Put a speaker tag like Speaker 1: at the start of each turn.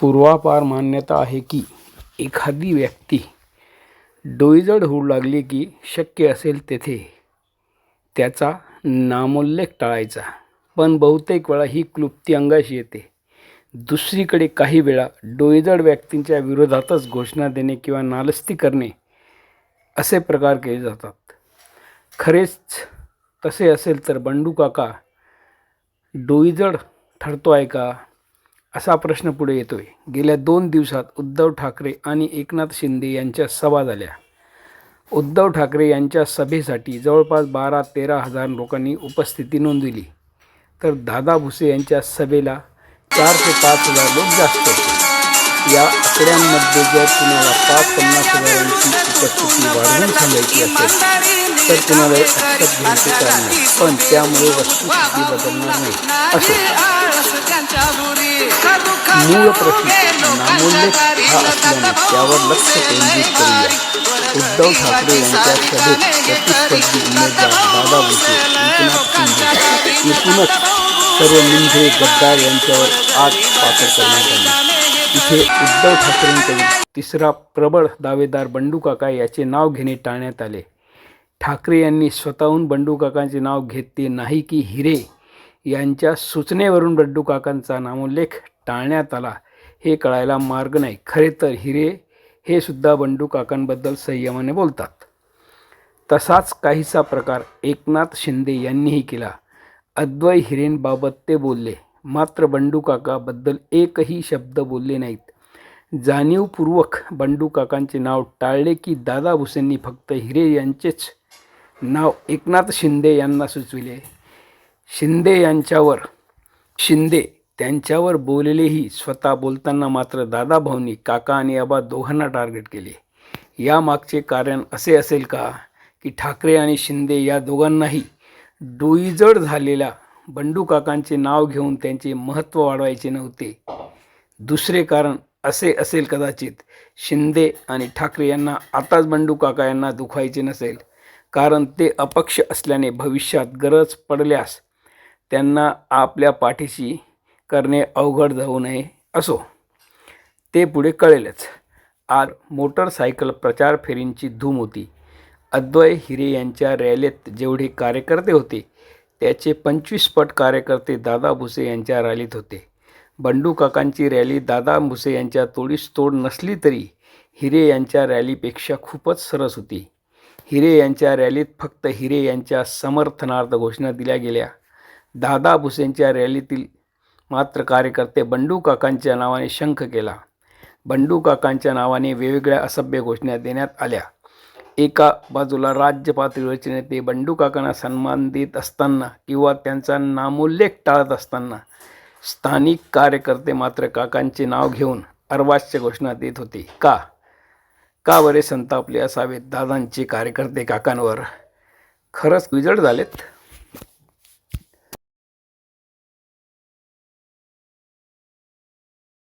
Speaker 1: पूर्वापार मान्यता आहे की एखादी व्यक्ती डोईजड होऊ लागली की शक्य असेल तेथे त्याचा नामोल्लेख टाळायचा. पण बहुतेक वेळा ही क्लुप्ती अंगाशी येते. दुसरीकडे काही वेळा डोईजड व्यक्तींच्या विरोधातच घोषणा देणे किंवा नालस्ती करणे असे प्रकार केले जातात. खरेच तसे असेल तर बंडू काका डोईजड ठरतो आहे का? असा प्रश्न पुढे येतोय. गेल्या दोन दिवसात उद्धव ठाकरे आणि एकनाथ शिंदे यांच्या सभा झाल्या. उद्धव ठाकरे यांच्या सभेसाठी जवळपास बारा तेरा हजार लोकांनी उपस्थिती नोंदविली. तर दादा भुसे यांच्या सभेला चार ते पाच हजार लोक जास्त होते. या आकड्यांमध्ये जर कुणाला पाच पन्नास हजारांची उपस्थिती वाढवून सांगायची असेल तर कुणाला लक्षात घ्यायचे कारण पण त्यामुळे वस्तुस्थिती बदलणार नाही. असो. मूळ प्रश्न नामोल्लेख हा असल्याने त्यावर लक्ष केंद्रित करूया. उद्धव ठाकरे यांच्या सभेत प्रतिस्पर्धी उमेदवार दादा भुसे एकनाथ शिंदे एकूणच सर्व मिंधे गद्दार यांच्यावर आज पात्र करण्यात आली. इथे उद्धव ठाकरेंकडून तिसरा प्रबळ दावेदार बंडू काका याचे नाव घेणे टाळण्यात आले. ठाकरे यांनी स्वतःहून बंडू काकांचे नाव घेतले नाही की हिरे. यांच्या सूचनेवरून बंडू काकांचा नामोल्लेख टाळण्यात आला. हे कळायला मार्ग नाही. खरे तर हिरे हे सुद्धा बंडू काकांबद्दल संयमाने बोलतात. तसाच काहीसा प्रकार एकनाथ शिंदे यांनीही केला. अद्वय हिरेंबाबत ते बोलले. मात्र बंडू काकाबद्दल एकही शब्द बोलले नाहीत. जाणीवपूर्वक बंडू काकांचे नाव टाळले की दादा भुसेंनी फक्त हिरे यांचेच नाव एकनाथ शिंदे यांना सुचविले. शिंदे यांच्यावर शिंदे त्यांच्यावर बोललेही स्वतः बोलताना मात्र दादाभाऊंनी काका आणि आबा दोघांना टार्गेट केले. यामागचे कारण असे असेल का की ठाकरे आणि शिंदे या दोघांनाही डोईजड झालेल्या बंडू काकांचे नाव घेऊन त्यांचे महत्त्व वाढवायचे नव्हते. दुसरे कारण असे असेल कदाचित शिंदे आणि ठाकरे यांना आताच बंडू काका यांना दुखायचे नसेल. कारण ते अपक्ष असल्याने भविष्यात गरज पडल्यास त्यांना आपल्या पाठीशी करणे अवघड जाऊ नये असो. ते पुढे कळेलच. आज मोटरसायकल प्रचार फेरींची धूम होती. अद्वय हिरे यांच्या रॅलीत जेवढे कार्यकर्ते होते त्याचे पंचवीस पट कार्यकर्ते दादा भुसे यांच्या रॅलीत होते. बंडू काकांची रॅली दादा भुसे यांच्या तोडीस तोड नसली तरी हिरे यांच्या रॅलीपेक्षा खूपच सरस होती. हिरे यांच्या रॅलीत फक्त हिरे यांच्या समर्थनार्थ घोषणा दिल्या गेल्या. दादा भुसेंच्या रॅलीतील मात्र कार्यकर्ते बंडू काकांच्या नावाने शंख केला. बंडू काकांच्या नावाने वेगवेगळ्या असभ्य घोषणा देण्यात आल्या. एका बाजूला राज्य पातळीवरचे नेते बंडू काकांना सन्मान देत असताना किंवा त्यांचा नामोल्लेख टाळत असताना स्थानिक कार्यकर्ते मात्र काकांचे नाव घेऊन अर्वाच्य घोषणा देत होते. का? का बरे संतापले असावेत दादांचे कार्यकर्ते काकांवर? खरंच विजड झालेत?